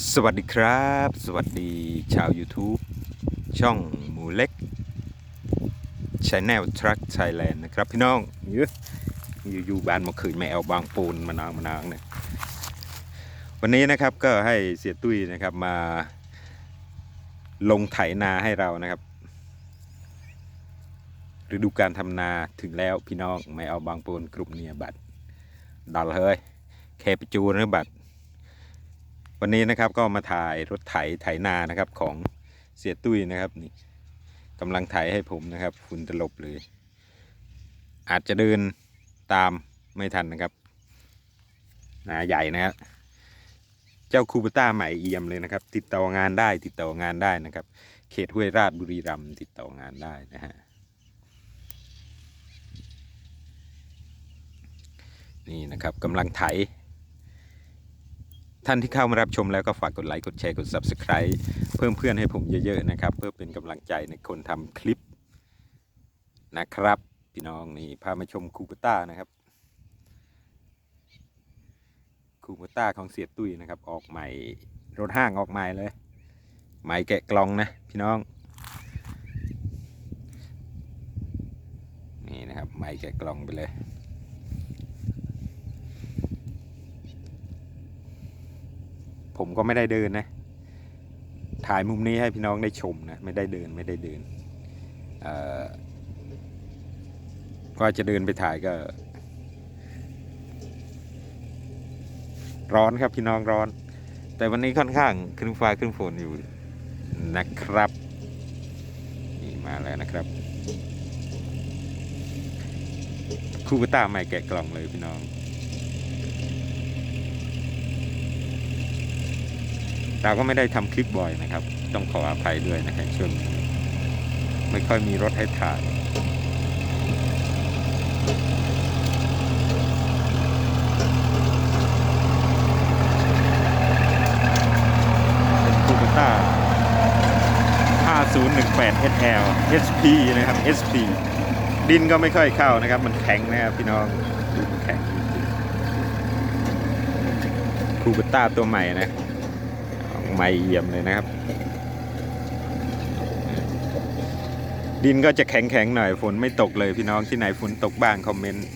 สวัสดีครับ สวัสดีชาว YouTube ช่องหมูเล็ก Channel Truck Thailand นะครับพี่น้องเยอะอยู่อยู่บ้านเมาคืนแมวบางปูนมานางมานางเนี่ยวันนี้นะครับก็ให้เสียตุ้ยนะครับมาลงไถนาให้เรานะครับฤดูการทำนาถึงแล้วพี่น้องไม่เอาบางปูนกลุ่มเนียบัตรดัลเฮ้ยแคปจูนหรือบัตร วันนี้นะครับก็มาถ่ายรถไถไถนานะครับของเสียตุ้ยนะครับนี่กำลังไถให้ผมนะครับฝุ่นตลบเลย อาจจะเดินตามไม่ทันนะครับนาใหญ่นะครับเจ้าคูปต้าใหม่เอี่ยมเลยนะครับ ติดต่องานได้ติดต่องานได้นะครับ เขตห้วยราชบุรีรัมย์ติดต่องานได้นะฮะนี่นะครับกำลังไถ ท่านที่เข้ามารับชมแล้วก็ฝากกดไลค์กดแชร์กด Subscribe เพิ่มเพื่อนให้ผมเยอะๆนะครับ เพื่อเป็นกำลังใจในคนทำคลิปนะครับ พี่น้องนี่พามาชมคูปต้านะครับคูปต้าของเสียตุ้ยนะครับ ออกใหม่รถห้างออกใหม่เลยใหม่แกะกล่องนะพี่น้องนี่นะครับใหม่แกะกล่องไปเลย ผมก็ไม่ได้เดินนะ ถ่ายมุมนี้ให้พี่น้องได้ชมนะ ไม่ได้เดินไม่ได้เดินเอ่อว่าจะเดินไปถ่ายก็ ร้อนครับพี่น้องร้อน แต่วันนี้ค่อนข้างครึ้มฟ้าครึ้มฝนอยู่นะครับ นี่มาแล้วนะครับคูปต้าใหม่แกะกล่องเลยพี่น้อง เราก็ไม่ได้ทำคลิปบ่อยนะครับ ต้องขออภัยด้วยนะครับช่วงไม่ค่อยมีรถให้ถ่ายเป็นคูปต้า5018 SL SP นะครับ SP ดินก็ไม่ค่อยเข้านะครับ มันแข็งนะครับพี่น้องดินแข็งคูปต้าตัวใหม่นะ ไม่เยี่ยมเลยนะครับ ดินก็จะแข็งๆหน่อยฝนไม่ตกเลยพี่น้องที่ไหนฝนตกบ้างคอมเมนต์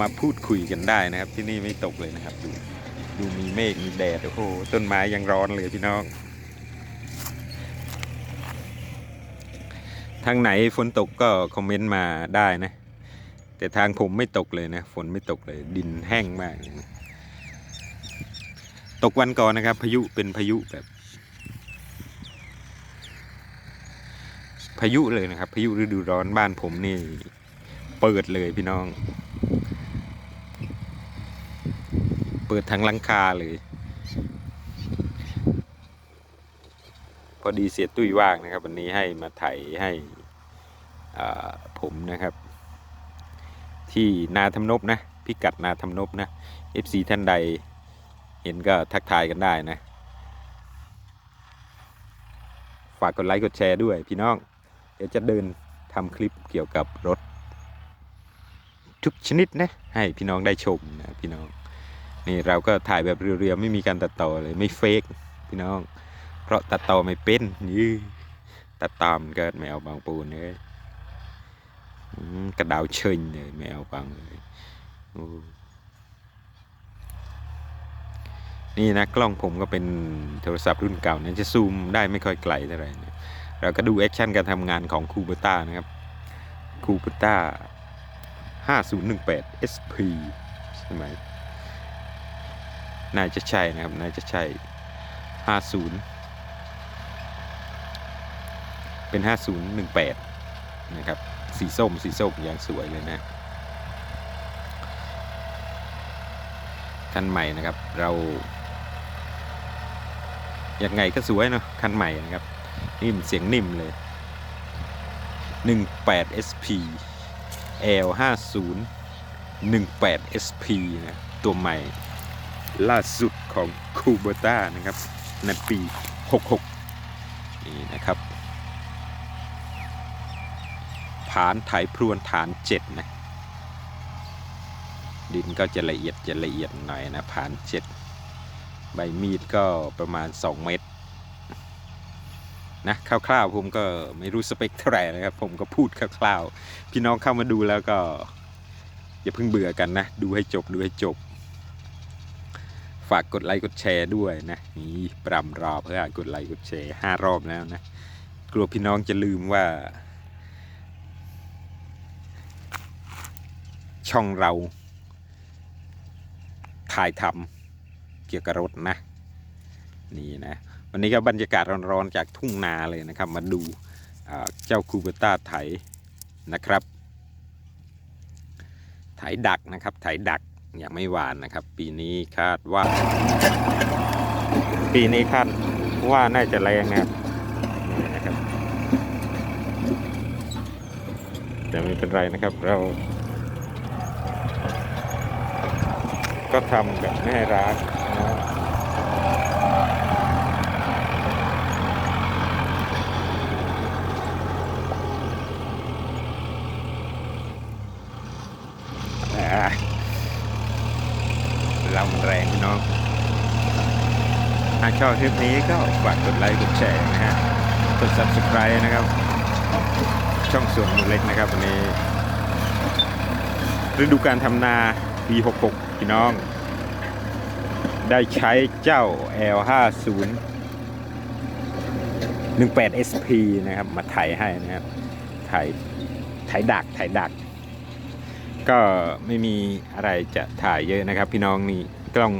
มาพูดคุยกันได้นะครับ ที่นี่ไม่ตกเลยนะครับ ดูดูมีเมฆมีแดดโอ้โหต้นไม้ยังร้อนเลยพี่น้อง ทางไหนฝนตกก็คอมเมนต์มาได้นะ แต่ทางผมไม่ตกเลยนะ ฝนไม่ตกเลย ดินแห้งมาก ตกวันก่อนนะครับ พายุเป็นพายุแบบ พายุเลยนะครับ พายุฤดูร้อนบ้านผมนี่ เปิดเลยพี่น้อง เปิดทั้งลังคาเลย พอดีเสียตุ้ยว่างนะครับ วันนี้ให้มาไถให้ผมนะครับ ที่นาทำนบนะพิกัดนาทำนบนะ FC ท่านใด เห็นก็ทักทายกันได้นะ ฝากกดไลค์กดแชร์ด้วยพี่น้อง เดี๋ยวจะเดินทำคลิปเกี่ยวกับรถ ทุกชนิดนะ ให้พี่น้องได้ชมนะพี่น้อง นี่เราก็ถ่ายแบบเรียวๆไม่มีการตัดต่อเลยไม่เฟกพี่น้อง เพราะตัดต่อไม่เป็นนี่ตัดตามก็แมวบางปูนเลยกระดาวเชิญเลยแมวบางเลยโอ้ นี่นะกล้องผมก็เป็นโทรศัพท์รุ่นเก่าเนี่ยจะซูมได้ไม่ค่อยไกลเท่าไหร่นะเราก็ดูแอคชั่นการทำงานของคูเบต้านะครับคูเบต้า5018 SP ใช่ไหมน่าจะใช่นะครับ น่าจะใช่ 50 เป็น 5018 นะครับ สีส้ม สีส้มอย่างสวยเลยนะคันใหม่นะครับ เรา ยังไงก็สวยเนาะคันใหม่นะครับนิ่มเสียงนิ่มเลย 18 SP L 50 18 SP นะตัวใหม่ล่าสุดของคูเบต้านะครับ ในปี 66 นี่นะครับ ฐานไถพรวนฐาน 7 นะ ดินก็จะละเอียดจะละเอียดหน่อยนะผ่านเจ็ด ใบมีดก็ประมาณ 2 เม็ดนะคร่าวๆผมก็ไม่รู้สเปคเท่าไหร่นะครับ ผมก็พูดคร่าวๆ พี่น้องเข้ามาดูแล้วก็ อย่าเพิ่งเบื่อกันนะ ดูให้จบดูให้จบ ฝากกดไลค์กดแชร์ด้วยนะนี่ปรำรอเพื่อกดไลค์กดแชร์ห้ารอบแล้วนะ กลัวพี่น้องจะลืมว่า ช่องเราถ่ายทำ เกี่ยวกับรถนะนี่นะวันนี้ก็บรรยากาศร้อนๆจากทุ่งนาเลยนะครับ มาดูเจ้าคูเบต้าไถนะครับ ไถดักนะครับไถดักย่างไม่หวานนะครับ ปีนี้คาดว่า ปีนี้คาดว่าน่าจะแรงนะครับนะครับ แต่ไม่เป็นไรนะครับเรา ก็ทำแบบไม่ร้าน นะอ่าเรามันแรงพี่น้องถ้าชอบคลิปนี้ก็ฝากกดไลค์กดแชร์นะฮะ กด subscribe นะครับ ช่องสวนมูเล็กนะครับวันนี้ฤดูการทำนาปี 66 พี่น้อง ได้ใช้เจ้า L50 18 SP นะครับ มาไถให้นะครับไถไถดักไถดัก ก็ไม่มีอะไรจะถ่ายเยอะนะครับ พี่น้องนี่กล้อง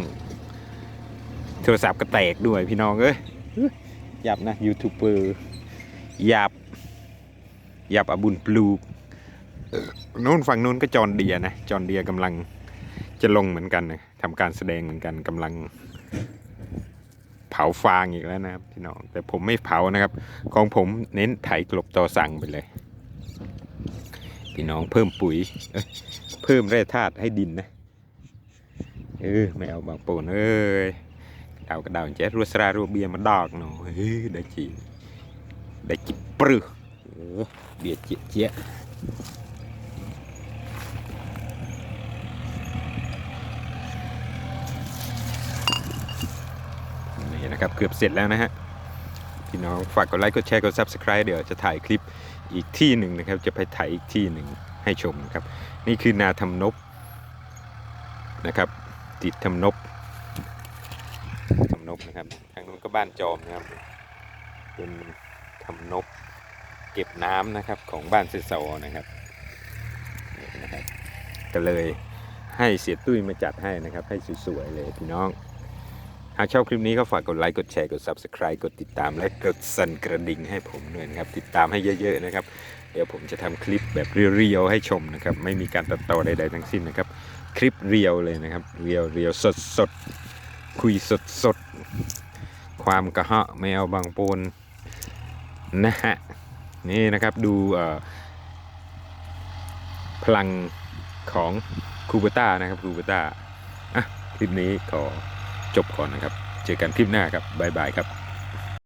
โทรศัพท์ก็แตกด้วยพี่น้องเอ้ยหยับนะยูทูบเบอร์หยับหยับอบุญปลูกนู้นฝั่งนู้นก็จอนเดียนะ จอนเดียกำลัง จะลงเหมือนกันนะทำการแสดงเหมือนกันกำลังเผาฟางอีกแล้วนะครับพี่น้องแต่ผมไม่เผานะครับ ของผมเน้นไถกลบต่อสั่งไปเลย พี่น้องเพิ่มปุ๋ยเเพิ่มแร่ธาตุให้ดินนะเออไม่เอาบางปูนเอ้ยดาวกระดาวแจ๊รัวสรารัวเบียมาดอกเนาะเฮ้ยได้จีได้จิปรึเออเบียเจี๊ยเจี๊ย นะครับ เกือบเสร็จแล้วนะฮะพี่น้องฝากกดไลค์กดแชร์กด Subscribe เดี๋ยวจะถ่ายคลิปอีกที่หนึ่งนะครับ จะไปถ่ายอีกที่หนึ่งให้ชมนะครับ นี่คือนาทำนบนะครับ ติดทำนบทำนบนะครับทางนู้นก็บ้านจอมนะครับ เป็นทำนบเก็บน้ำนะครับของบ้านเซซอนะครับนะครับ ก็เลยให้เสียตุ้ยมาจัดให้นะครับ ให้สวยๆเลยพี่น้องากชอบคลิปนี้ก็ฝากกดไลค์ กดแชร์ กด Subscribe กดติดตาม และกดสั่นกระดิ่งให้ผมด้วยนะครับ ติดตามให้เยอะๆนะครับ เดี๋ยวผมจะทำคลิปแบบเรียวๆให้ชมนะครับ ไม่มีการตัดต่อใดๆทั้งสิ้นนะครับ คลิปเรียวเลยนะครับ เรียวเรียวสดสดๆคุยสดสดๆความกระเหาะไม่เอาบางปนนะฮะ นี่นะครับดูเออพลังของคูเบต้านะครับคูเบต้าอะคลิปนี้ขอ จบก่อนนะครับ เจอกันคลิปหน้าครับบ๊ายบายครับ